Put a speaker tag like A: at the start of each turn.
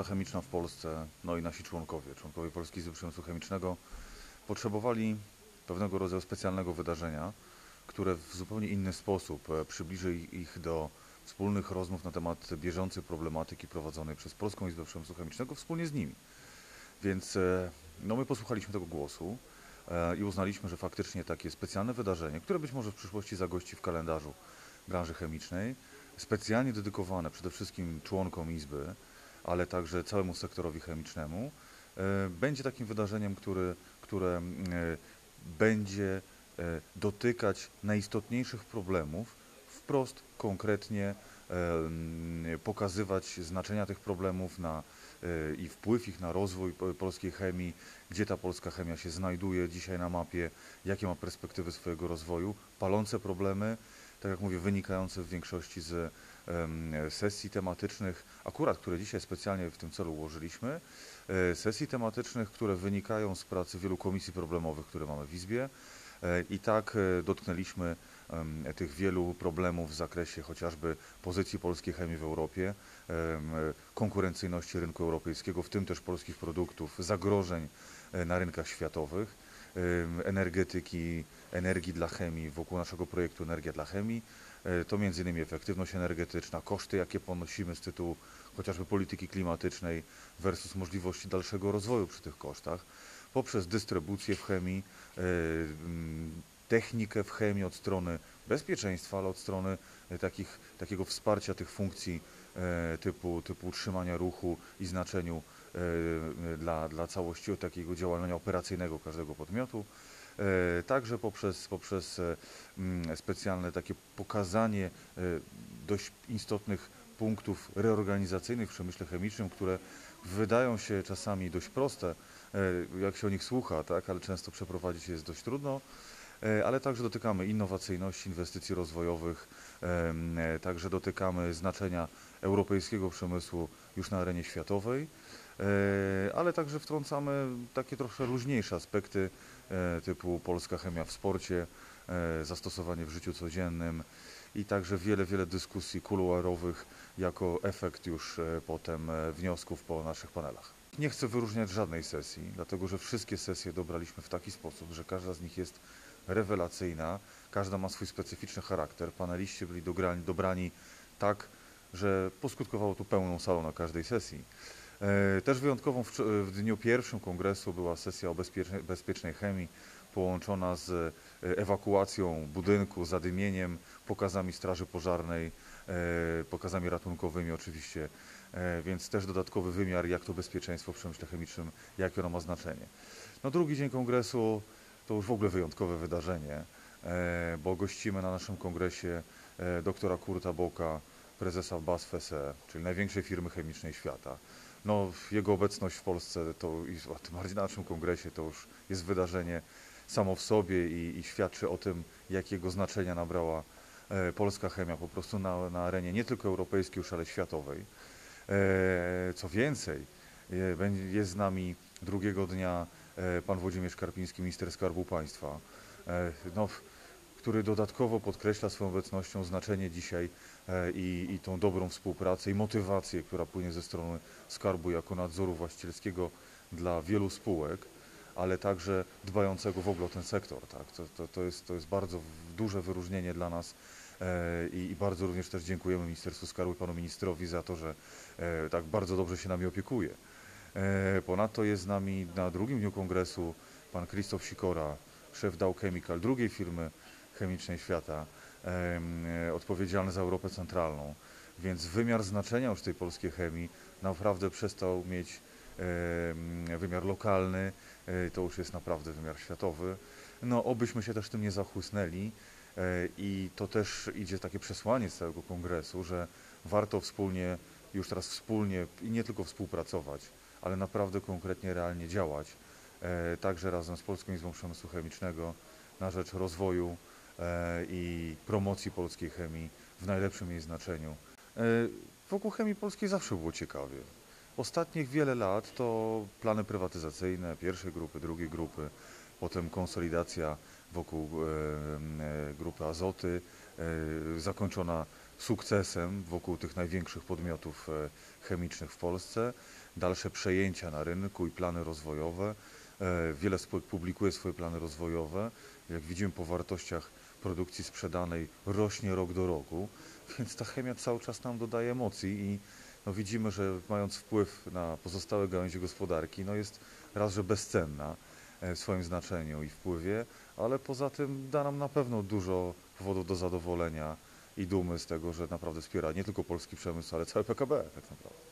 A: branża chemiczna w Polsce, no i nasi członkowie, członkowie Polskiej Izby Przemysłu Chemicznego potrzebowali pewnego rodzaju specjalnego wydarzenia, które w zupełnie inny sposób e, przybliży ich do wspólnych rozmów na temat bieżącej problematyki prowadzonej przez Polską Izbę Przemysłu Chemicznego wspólnie z nimi. Więc e, no, my posłuchaliśmy tego głosu e, i uznaliśmy, że faktycznie takie specjalne wydarzenie, które być może w przyszłości zagości w kalendarzu branży chemicznej, specjalnie dedykowane przede wszystkim członkom Izby, ale także całemu sektorowi chemicznemu, e, będzie takim wydarzeniem, który, które e, będzie e, dotykać najistotniejszych problemów, wprost, konkretnie pokazywać znaczenia tych problemów na, i wpływ ich na rozwój polskiej chemii, gdzie ta polska chemia się znajduje dzisiaj na mapie, jakie ma perspektywy swojego rozwoju, palące problemy, tak jak mówię, wynikające w większości z sesji tematycznych, akurat które dzisiaj specjalnie w tym celu ułożyliśmy, e, sesji tematycznych, które wynikają z pracy wielu komisji problemowych, które mamy w Izbie. E, I tak e, dotknęliśmy tych wielu problemów w zakresie chociażby pozycji polskiej chemii w Europie, konkurencyjności rynku europejskiego, w tym też polskich produktów, zagrożeń na rynkach światowych, energetyki, energii dla chemii, wokół naszego projektu Energia dla chemii. E, to m.in. efektywność energetyczna, koszty, jakie ponosimy z tytułu chociażby polityki klimatycznej versus możliwości dalszego rozwoju przy tych kosztach, poprzez dystrybucję w chemii, e, technikę w chemii od strony bezpieczeństwa, ale od strony e, takich, takiego wsparcia tych funkcji typu, typu utrzymania ruchu i znaczeniu dla, dla całości takiego działania operacyjnego każdego podmiotu. E, także poprzez, poprzez e, mm, specjalne takie pokazanie e, dość istotnych punktów reorganizacyjnych w przemyśle chemicznym, które wydają się czasami dość proste, jak się o nich słucha, tak, ale często przeprowadzić jest dość trudno ale także dotykamy innowacyjności, inwestycji rozwojowych, także dotykamy znaczenia europejskiego przemysłu już na arenie światowej, ale także wtrącamy takie trochę luźniejsze aspekty E, typu polska chemia w sporcie, e, zastosowanie w życiu codziennym i także wiele, wiele dyskusji kuluarowych jako efekt już e, potem wniosków po naszych panelach. Nie chcę wyróżniać żadnej sesji, dlatego że wszystkie sesje dobraliśmy w taki sposób, że każda z nich jest rewelacyjna, każda ma swój specyficzny charakter. Paneliści byli dobrani, dobrani tak, że poskutkowało tu pełną salą na każdej sesji. E, też wyjątkową w, w dniu pierwszym kongresu była sesja o bezpiecznej, bezpiecznej chemii połączona z e, ewakuacją budynku, zadymieniem, pokazami straży pożarnej, e, pokazami ratunkowymi oczywiście, więc też dodatkowy wymiar, jak to bezpieczeństwo w przemyśle chemicznym, jakie ono ma znaczenie. No drugi dzień kongresu to już w ogóle wyjątkowe wydarzenie, bo gościmy na naszym kongresie doktora Kurta Boka, prezesa BASF-SE, czyli największej firmy chemicznej świata no, jego obecność w Polsce, to w tym bardziej na naszym kongresie, to już jest wydarzenie samo w sobie i, i świadczy o tym, jakiego znaczenia nabrała e, polska chemia po prostu na, na arenie nie tylko europejskiej już, ale światowej. E, co więcej, e, jest z nami drugiego dnia pan Włodzimierz Karpiński, minister Skarbu Państwa. No, który dodatkowo podkreśla swoją obecnością znaczenie dzisiaj e, i, i tą dobrą współpracę i motywację, która płynie ze strony Skarbu jako nadzoru właścicielskiego dla wielu spółek, ale także dbającego w ogóle o ten sektor. Tak? To, to, to, jest, to jest bardzo duże wyróżnienie dla nas e, i, i bardzo również też dziękujemy Ministerstwu Skarbu i Panu Ministrowi za to, że e, tak bardzo dobrze się nami opiekuje. Ponadto jest z nami na drugim dniu kongresu pan Krzysztof Sikora, szef Dow Chemical, drugiej firmy chemicznej świata, e, odpowiedzialny za Europę Centralną. Więc wymiar znaczenia już tej polskiej chemii naprawdę przestał mieć wymiar lokalny, e, to już jest naprawdę wymiar światowy. No, obyśmy się też tym nie zachłysnęli e, i to też idzie takie przesłanie z całego kongresu, że warto wspólnie, już teraz wspólnie i nie tylko współpracować, ale naprawdę konkretnie, realnie działać, także razem z Polską Izbą Przemysłu Chemicznego na rzecz rozwoju i promocji polskiej chemii w najlepszym jej znaczeniu. E, wokół chemii polskiej zawsze było ciekawie. Ostatnich wiele lat to plany prywatyzacyjne pierwszej grupy, drugiej grupy, potem konsolidacja wokół e, grupy Azoty, zakończona sukcesem wokół tych największych podmiotów chemicznych w Polsce. dalsze przejęcia na rynku i plany rozwojowe. E, Wiele spółek publikuje swoje plany rozwojowe. Jak widzimy po wartościach produkcji sprzedanej rośnie rok do roku, więc ta chemia cały czas nam dodaje emocji i no widzimy, że mając wpływ na pozostałe gałęzie gospodarki, no jest raz, że bezcenna e, w swoim znaczeniu i wpływie, ale poza tym da nam na pewno dużo powodów do zadowolenia i dumy z tego, że naprawdę wspiera nie tylko polski przemysł, ale cały PKB tak naprawdę.